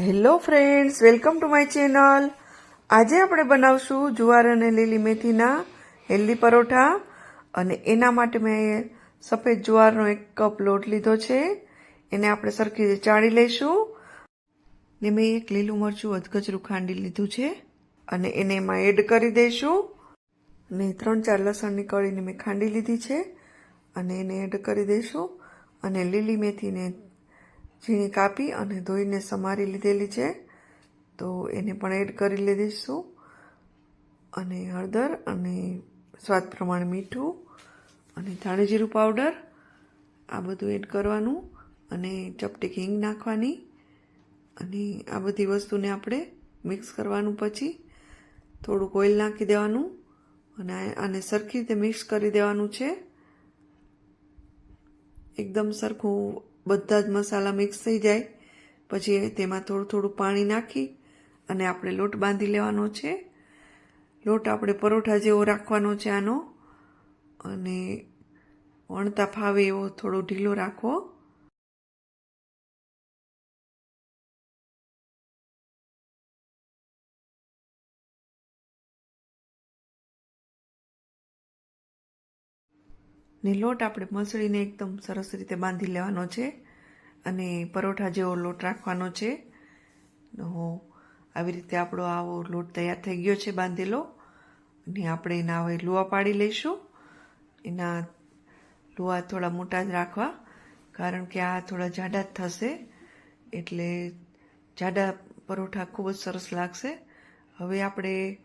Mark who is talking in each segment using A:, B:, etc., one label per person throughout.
A: Hello friends, welcome to my channel. આજે આપણે બનાવશું જુવાર અને લીલી મેથીના હેલ્ધી પરોઠા. અને એના માટે મેં સફેદ જુવારનો એક કપ લોટ લીધો છે. એને આપણે સરખી રીતે ચાળી લઈશું. ને મેં એક લીલું મરચું અધગજરું ખાંડી લીધું છે. અને એને એમાં એડ કરી દઈશું. ને ત્રણ ચાર લસણની કળીને મેં ખાંડી લીધી છે. અને એને એડ કરી દઈશું. અને લીલી મેથીને ઝીણી કાપી અને ધોઈને સમારી લીધેલી છે. તો એને પણ એડ કરી લીધીશું. અને હળદર અને સ્વાદ પ્રમાણે મીઠું અને ધાણા જીરું પાવડર આ બધું એડ કરવાનું અને ચપટી હિંગ નાખવાની. અને આ બધી વસ્તુને આપણે મિક્સ કરવાનું પછી થોડુંક ઓઇલ નાખી દેવાનું અને આને સરખી રીતે મિક્સ કરી દેવાનું છે. એકદમ સરખું બધા જ મસાલા મિક્સ થઈ જાય. પછી તેમાં થોડું થોડું પાણી નાખી અને આપણે લોટ બાંધી લેવાનો છે. લોટ આપણે પરોઠા જેવો રાખવાનો છે આનો. અને વણતા ફાવે એવો થોડો ઢીલો રાખવો. ને લોટ આપણે મસળીને એકદમ સરસ રીતે બાંધી લેવાનો છે અને પરોઠા જેવો લોટ રાખવાનો છે. આવી રીતે આપણો આવો લોટ તૈયાર થઈ ગયો છે બાંધેલો. અને આપણે એના હવે લુવા પાડી લઈશું. એના લુવા થોડા મોટા જ રાખવા, કારણ કે આ થોડા જાડા જ થશે. એટલે જાડા પરોઠા ખૂબ જ સરસ લાગશે. હવે આપણે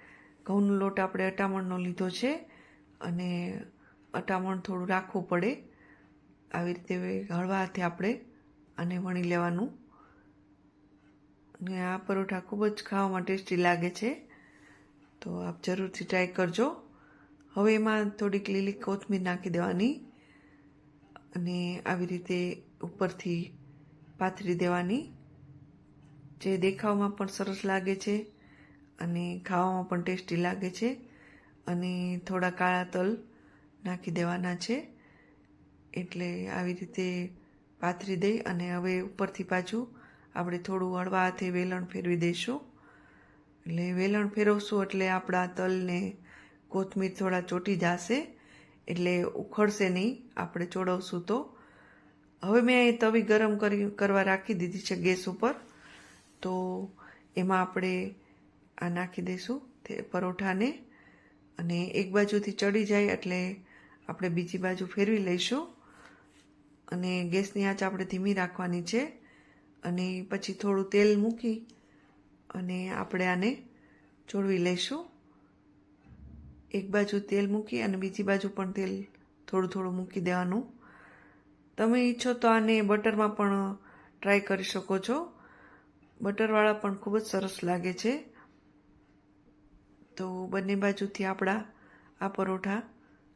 A: ઘઉંનો લોટ આપણે અટામણનો લીધો છે અને અટામણ થોડું રાખવું પડે. આવી રીતે હળવા હાથે આપણે આને વણી લેવાનું. અને આ પરોઠા ખૂબ જ ખાવામાં ટેસ્ટી લાગે છે. તો આપ જરૂરથી ટ્રાય કરજો. હવે એમાં થોડીક લીલી કોથમીર નાખી દેવાની અને આવી રીતે ઉપરથી પાથરી દેવાની. જે દેખાવમાં પણ સરસ લાગે છે અને ખાવામાં પણ ટેસ્ટી લાગે છે. અને થોડા કાળા તલ નાખી દેવાના છે. એટલે આવી રીતે પાથરી દઈ અને હવે ઉપરથી પાછું આપણે થોડું હળવા હાથે વેલણ ફેરવી દઈશું. એટલે વેલણ ફેરવશું એટલે આપણા તલને કોથમીર થોડા ચોટી જશે. એટલે ઉખડશે નહીં, આપણે ચોડવશું તો. હવે મેં અહીં તવી ગરમ કરી, કરવા રાખી દીધી છે ગેસ ઉપર. તો એમાં આપણે આ નાખી દઈશું તે પરોઠાને. અને એક બાજુથી ચડી જાય એટલે આપણે બીજી બાજુ ફેરવી લઈશું. અને ગેસની આંચ આપણે ધીમી રાખવાની છે. અને પછી થોડું તેલ મૂકી અને આપણે આને ચોળવી લઈશું. એક બાજુ તેલ મૂકી અને બીજી બાજુ પણ તેલ થોડું થોડું મૂકી દેવાનું. તમે ઈચ્છો તો આને બટરમાં પણ ટ્રાય કરી શકો છો. બટરવાળા પણ ખૂબ જ સરસ લાગે છે. તો બંને બાજુથી આપણા આ પરોઠા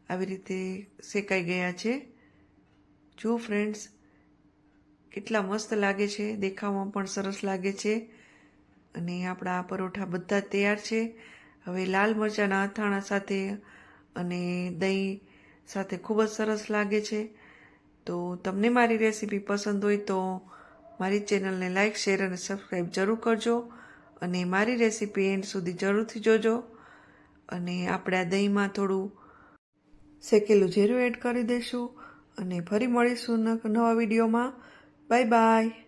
A: આવી રીતે શેકાઈ ગયા છે. જો ફ્રેન્ડ્સ કેટલા મસ્ત લાગે છે, દેખાવમાં પણ સરસ લાગે છે. અને આપણા પરોઠા બધા તૈયાર છે. હવે લાલ મરચાંના અથાણા સાથે અને દહીં સાથે ખૂબ જ સરસ લાગે છે. તો તમને મારી રેસીપી પસંદ હોય તો મારી ચેનલને લાઇક શેર અને સબસ્ક્રાઈબ જરૂર કરજો. અને મારી રેસીપી એન્ડ સુધી જરૂરથી જોજો. અને આપણે દહીંમાં થોડું શેકેલું જીરું એડ કરી દઈશું અને ફરી મળીશું નવા વિડીયોમાં. Bye bye.